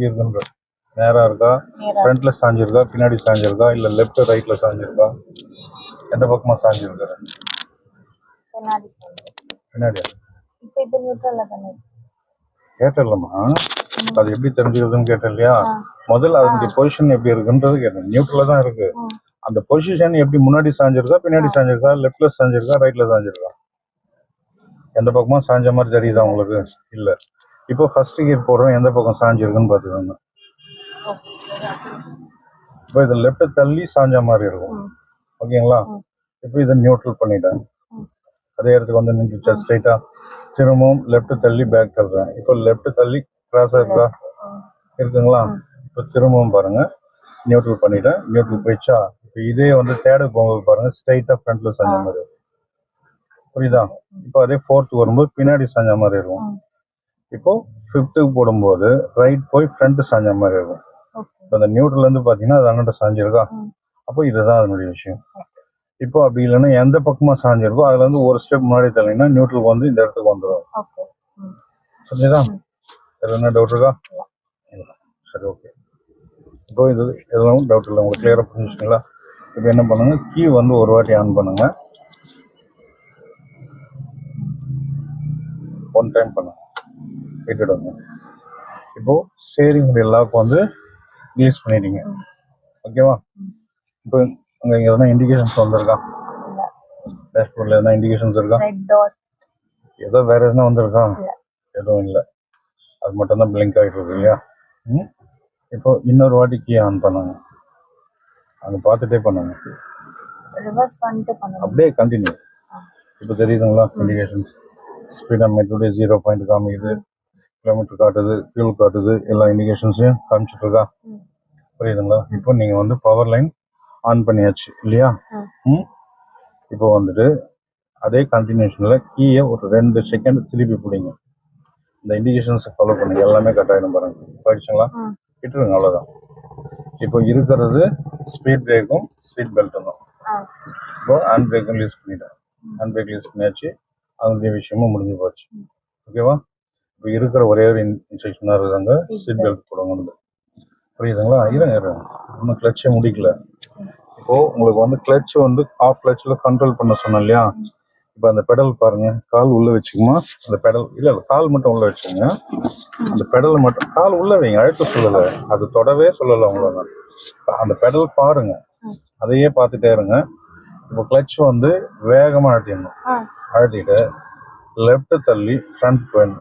எப்படி இருக்குன்ற நேரா இருக்கா ஃப்ரண்ட்ல சாஞ்சிருக்கா பின்னாடி சாஞ்சிருக்கா இல்ல லெஃப்ட் ரைட்ல சாஞ்சிருக்கா எந்த பக்கமா சாஞ்சிருக்காரு? பின்னாடி. பின்னாடியா? இப்ப இது நியூட்ரல்ல தானே இருக்கு. கேட்டலம்மா அது எப்படி தெரிஞ்சுக்கிறதுன்னு கேட்டேன் இல்லையா. முதல்ல அதனுடைய பொசிஷன் எப்படி இருக்குன்றது கேட்டேன். நியூட்ரல்ல தான் இருக்கு. அந்த பொசிஷன் எப்படி முன்னாடி சாஞ்சிருக்கா பின்னாடி சாஞ்சிருக்கா லெஃப்ட்ல சாஞ்சிருக்கா ரைட்ல சாஞ்சிருக்கா எந்த பக்கமா சாஞ்ச மாதிரி தெரியுதா உங்களுக்கு? இல்ல. இப்போ ஃபர்ஸ்ட் கியர் போடுறோம். எந்த பக்கம் சாஞ்சிருக்குன்னு பார்த்துக்கோங்க. இப்போ இது லெஃப்ட் தள்ளி சாஞ்ச மாதிரி இருக்கும். ஓகேங்களா. இப்போ இதை நியூட்ரல் பண்ணிட்டேன். அதே இடத்துக்கு வந்து நின்றுச்சா ஸ்ட்ரைட்டா திரும்பவும் லெஃப்ட் தள்ளி பேக் தள்ளுறேன். இப்போ லெஃப்ட் தள்ளி கிராஸா இருக்கா. இருக்குங்களா? இப்போ திரும்பவும் பாருங்க. நியூட்ரல் பண்ணிட்டேன். நியூட்ரல் போயிடுச்சா? இப்போ இதே வந்து தேர்டு போகும்போது பாருங்க ஸ்ட்ரைட்டா ஃப்ரண்ட்ல சாஞ்ச மாதிரி. புரியுதா? இப்போ அதே ஃபோர்த் வரும்போது பின்னாடி சாஞ்ச மாதிரி இருக்கும். இப்போ ஃபிஃப்த்துக்கு போடும்போது ரைட் போய் ஃப்ரண்ட் சாஞ்ச மாதிரி இருக்கும். இப்போ அந்த நியூட்ரல் இருந்து பார்த்தீங்கன்னா அது அங்கிட்ட சாஞ்சிருக்கா. அப்போ இதுதான் அதனுடைய விஷயம். இப்போ அப்படி இல்லைன்னா எந்த பக்கமா சாஞ்சிருக்கோ அதுல இருந்து ஒரு ஸ்டெப் முன்னாடி தள்ளிங்கன்னா நியூட்ரல் வந்து இந்த இடத்துக்கு வந்துடும். புரியுதா வேற என்ன டவுட் இருக்கா. சரி ஓகே இப்போ இது எதுவும் டவுட் இல்லை. உங்களுக்கு கிளியரா புரிஞ்சுச்சுங்களா? இப்போ என்ன பண்ணுங்க? கீ வந்து ஒரு வாட்டி ஆன் பண்ணுங்க. ஒன் டைம் பண்ணுங்க. விட்டுடுங்க இப்போ ஸ்டேரிங் லாக் வந்து ரிலீஸ் பண்ணிட்டீங்க. ம். ஓகேவா இப்போ அங்கே இங்கே எதனா இண்டிகேஷன்ஸ் வந்திருக்கா டேஷ்போர்டில் எதனா இண்டிகேஷன்ஸ் இருக்கா? ஏதோ வேற எதுனா வந்திருக்கா? எதுவும் இல்லை. அது மட்டும் தான் பிளிங்க் ஆகிட்டு இருக்கு இல்லையா? ம்? இப்போ இன்னொரு வாட்டி கீ ஆன் பண்ணுங்க. அங்கே பார்த்துட்டே பண்ணுங்க. ரிவர்ஸ் பண்ணிட்டு பண்ணணும் அப்படியே கண்டினியூ இப்போ தெரியுதுங்களா? இண்டிகேஷன்ஸ் ஸ்பீட் மெட்ரோடைய ஜீரோ பாயிண்ட் காமிக்குது. கிலோமீட்டர் காட்டுது ஃபியூல் காட்டுது எல்லா இண்டிகேஷன்ஸையும் காமிச்சிட்டு இருக்கா. புரியுதுங்களா? இப்போ நீங்கள் வந்து பவர் லைன் ஆன் பண்ணியாச்சு இல்லையா? ம். இப்போ வந்துட்டு அதே கண்டினியூஷனில் கீயை ஒரு ரெண்டு செகண்ட் திருப்பி பிடிங்க. இந்த இண்டிகேஷன்ஸை ஃபாலோ பண்ணுங்க. எல்லாமே கட் ஆகிடும் பாருங்க. போயிடுச்சுங்களா. விட்டுருங்க அவ்வளோதான் இப்போ இருக்கிறது ஸ்பீட் பிரேக்கும் சீட் பெல்ட்டும் தான் இப்போ ஹேண்ட் பிரேக்கும் யூஸ் பண்ணிட்டேன். ஹேண்ட் பிரேக் யூஸ் பண்ணியாச்சு. அதனுடைய விஷயமும் முடிஞ்சு போச்சு. ஓகேவா? இருக்கிற ஒரே ஒரு இன்ஸ்ட்ரக்ஷனாக இருக்காங்க. சீட் பெல்ட் போடுங்க புரியுதுங்களா? இருங்க இருங்க. இன்னும் கிளச்சே முடிக்கல. இப்போ உங்களுக்கு வந்து கிளச் வந்து ஆஃப் கிளச்சில் கண்ட்ரோல் பண்ண சொன்னேன் இல்லையா? இப்போ அந்த பெடல் பாருங்க. கால் உள்ள வச்சுக்குமா? அந்த பெடல் இல்ல இல்ல கால் மட்டும் உள்ள வச்சுங்க அந்த பெடல் மட்டும் கால் உள்ள வைங்க அழுத்த சொல்லல. அது தொடவே சொல்லல உங்களை நான் அந்த பெடல் பாருங்க. அதையே பார்த்துட்டே இருங்க. இப்போ கிளச் வந்து வேகமா அழுத்திடணும். அழுத்திட்டு லெஃப்ட் தள்ளி ஃப்ரண்ட் போயிடணும்